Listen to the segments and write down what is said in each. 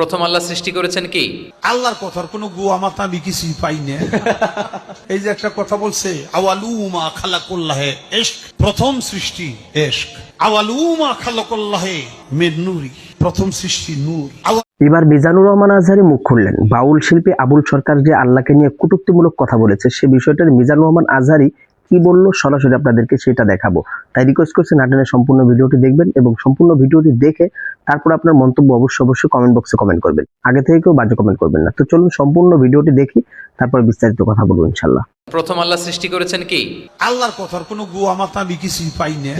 প্রথম আল্লাহ সৃষ্টি করেছেন কি? আল্লাহর কথার কোনো গুয়া মাথা আমি কিছুই পাই না। এই যে একটা কথা বলছে আওয়ালুমা খালাকুল্লাহে এশক প্রথম সৃষ্টি এশক। আওয়ালুমা খালাকুল্লাহে মের নুরি প্রথম সৃষ্টি নূর। এবার মিজানুর রহমান আজহারি মুখ খুললেন। বাউল শিল্পী আবুল সরকার যে আল্লাহকে নিয়ে কটূক্তিমূলক কথা বলেছে সে বিষয়টার মিজানুর রহমান আজহারি কি বলল? সরাসরি আপনাদেরকে সেটা দেখাবো। তাই রিকোয়েস্ট করছি নাটনের সম্পূর্ণ ভিডিওটি দেখবেন এবং সম্পূর্ণ ভিডিওটি দেখে তারপর আপনার মন্তব্য অবশ্যই অবশ্যই কমেন্ট বক্সে কমেন্ট করবেন। আগে থেকে কেউ বাজে কমেন্ট করবেন না। তো চলুন সম্পূর্ণ ভিডিওটি দেখি তারপর বিস্তারিত কথা বলব ইনশাল্লাহ প্রথম আল্লাহ সৃষ্টি করেছেন কি? আল্লাহর কথার কোনো গুয়া মাথা আমি কিছুই পাই না।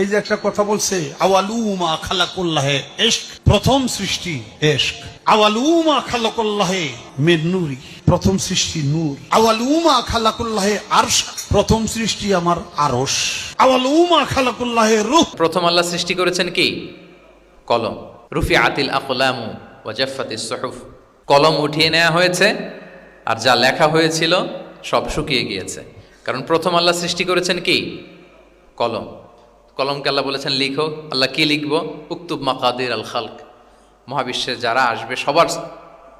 এই যে একটা কথা বলছে আওয়ালুমা খালাকুল্লাহে এশক। প্রথম সৃষ্টি এশক। আওয়ালুমা খালাকুল্লাহে মের নুরি প্রথম সৃষ্টি নূর। আওয়ালুমা খালাকুল্লাহে আরশ। প্রথম সৃষ্টি আমার আরশ। আওয়ালুমা খালাকুল্লাহে রূহ। প্রথম আল্লাহ সৃষ্টি করেছেন কি? কলম। রুফি আতিল আকলামু ওয়াজাফাতি সহুফ। কলম উঠিয়ে নেওয়া হয়েছে আর যা লেখা হয়েছিল সব শুকিয়ে গিয়েছে। কারণ প্রথম আল্লাহ সৃষ্টি করেছেন কি? কলম। কলমকে আল্লাহ বলেছেন লিখো। আল্লাহ কি লিখব? উক্তুব মাকাদির আল খালক। মহাবিশ্বে যারা আসবে সবার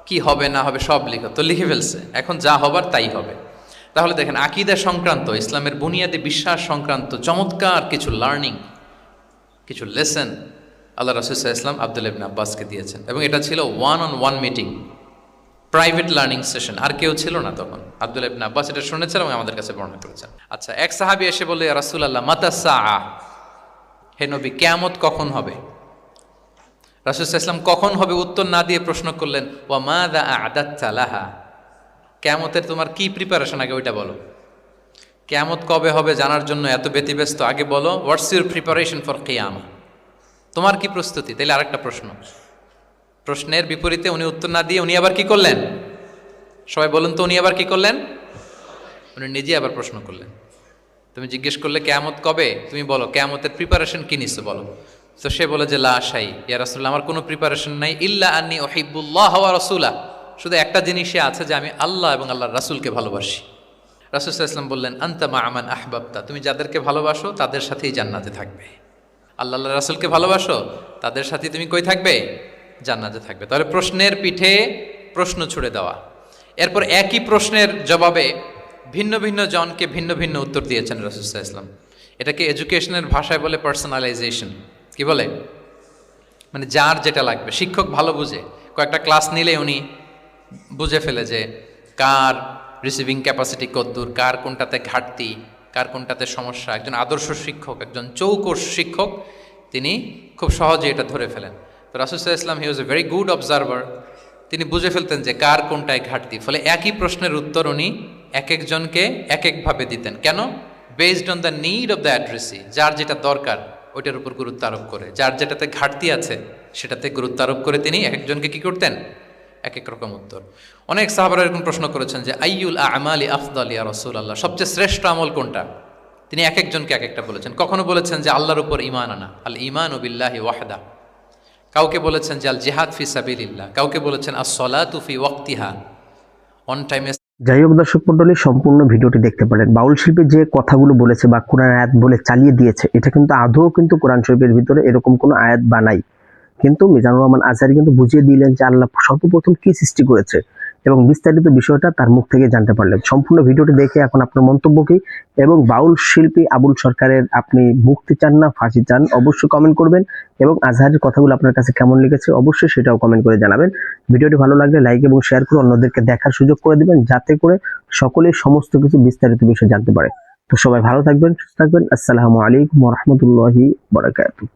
কি হবে, না হবে, সব লিখো। তো লিখে ফেলছে। এখন যা হবার তাই হবে। তাহলে দেখেন, আকিদা সংক্রান্ত, ইসলামের বুনিয়াদী বিশ্বাস সংক্রান্ত চমৎকার কিছু লার্নিং কিছু লেসন আল্লাহ রসুল্লাহ ইসলাম আবদুল ইবনে আব্বাসকে দিয়েছেন। এবং এটা ছিল one on one meeting private learning session আর কেউ ছিল না তখন। আব্দুল ইবনে আব্বাস এটা শুনেছেন এবং আমাদের কাছে বর্ণনা করেছেন। আচ্ছা এক সাহাবি এসে বলে রাসুল আল্লাহ মাতাসা হে নবী, কেয়ামত কখন হবে? রাসুল্লাহ ইসলাম কখন হবে উত্তর না দিয়ে প্রশ্ন করলেন, ওয়া মা দা আদাত চালাহা কেয়ামতের তোমার কি প্রিপারেশন আগে ওইটা বলো। কেয়ামত কবে হবে জানার জন্য এত ব্যতিব্যস্ত? আগে বলো হোয়াটস ইউর প্রিপারেশন ফর কেয়ামা তোমার কি প্রস্তুতি? তাহলে আরেকটা প্রশ্ন। প্রশ্নের বিপরীতে উনি উত্তর না দিয়ে উনি আবার কি করলেন? সবাই বলুন তো উনি আবার কি করলেন? উনি নিজে আবার প্রশ্ন করলেন। তুমি জিজ্ঞেস করলে, কেয়ামত কবে? তুমি বলো, কেয়ামতের প্রিপারেশন কি নিচ্ছ বলো। তো সে বলে যে, লা আশাই ইয়া রাসুল্লাহ আমার কোনো প্রিপারেশন নাই। ইল্লা আন্নি ওহিবুল্লাহ হওয়া রসুলা। শুধু একটা জিনিসই আছে যে, আমি আল্লাহ এবং আল্লাহর রাসুলকে ভালোবাসি। রাসুল ইসলাম বললেন আন্তামা আমান আহবাবতা। তুমি যাদেরকে ভালোবাসো, তাদের সাথেই জান্নাতে থাকবে। আল্লাহ আল্লাহ রাসুলকে ভালোবাসো, তাদের সাথে তুমি কই থাকবে? জান্নাতে থাকবে। তাহলে প্রশ্নের পিঠে প্রশ্ন ছুড়ে দেওয়া। এরপর একই প্রশ্নের জবাবে ভিন্ন ভিন্ন জনকে ভিন্ন ভিন্ন উত্তর দিয়েছেন রসুল্লাহ ইসলাম এটাকে এডুকেশনের ভাষায় বলে পার্সোনালাইজেশন কি বলে? মানে যার যেটা লাগবে। শিক্ষক ভালো বুঝে। কয়েকটা ক্লাস নিলে উনি বুঝে ফেলে যে কার রিসিভিং ক্যাপাসিটি কদ্দূর কার কোনটাতে ঘাটতি, কার কোনটাতে সমস্যা। একজন আদর্শ শিক্ষক, একজন চৌকস শিক্ষক, তিনি খুব সহজে এটা ধরে ফেলেন। তো রাসুসাহ Islam he was a very good observer তিনি বুঝে ফেলতেন যে কার কোনটায় ঘাটতি। ফলে একই প্রশ্নের উত্তর উনি এক একজনকে এক একভাবে দিতেন। কেন? Based on the need of the addressee যার যেটা দরকার। ওইটার উপর গুরুত্ব আরোপ করে। যার যেটাতে ঘাটতি আছে, সেটাতে গুরুত্ব আরোপ করে তিনি এক একজনকে কি করতেন? এক এক রকম উত্তর। অনেক সাহাবারা এরকম প্রশ্ন করেছেন যে আইউল আমালি আফদল ইয়া রসুল আল্লাহ সবচেয়ে শ্রেষ্ঠ আমল কোনটা? তিনি এক একজনকে এক একটা বলেছেন। কখনো বলেছেন যে, আল্লাহর উপর ইমান আনা। আল ইমান বিল্লাহি ওয়াহদা। কাউকে বলেছেন যে, আল জেহাদ ফি সাবিলিল্লাহ। কাউকে বলেছেন আস সলাতু ওয়াক্তিহা। অন টাইমে যাই হোক দর্শক মন্ডলী, সম্পূর্ণ ভিডিওটি দেখতে পারেন। বাউল শিল্পী যে কথাগুলো বলেছে বা কোরআন আয়াত বলে চালিয়ে দিয়েছে, এটা কিন্তু আদৌ কিন্তু কোরআন শরীফের ভিতরে এরকম কোনো আয়াত বানাই কিন্তু মিজানুর রহমান আজারি কিন্তু বুঝিয়ে দিলেন যে আল্লাহ সর্বপ্রথম কি সৃষ্টি করেছে? এবং বিস্তারিত বিষয়টা তার মুখ থেকে জানতে পারলেন। সম্পূর্ণ ভিডিওটি দেখে এখন আপনার মন্তব্য কি? এবং বাউল শিল্পী আবুল সরকারের আপনি মুক্তি চান না, ফাঁসি চান, অবশ্যই কমেন্ট করবেন এবং আজহারের কথাগুলো আপনার কাছে কেমন লেগেছে অবশ্যই সেটাও কমেন্ট করে জানাবেন। ভিডিওটি ভালো লাগলে লাইক এবং শেয়ার করে অন্যদেরকে দেখার সুযোগ করে দিবেন যাতে করে সকলে সমস্ত কিছু বিস্তারিত বিষয় জানতে পারে। তো সবাই ভালো থাকবেন, সুস্থ থাকবেন। আসসালামু আলাইকুম রহমতুল্লাহি বরাকাতুহ।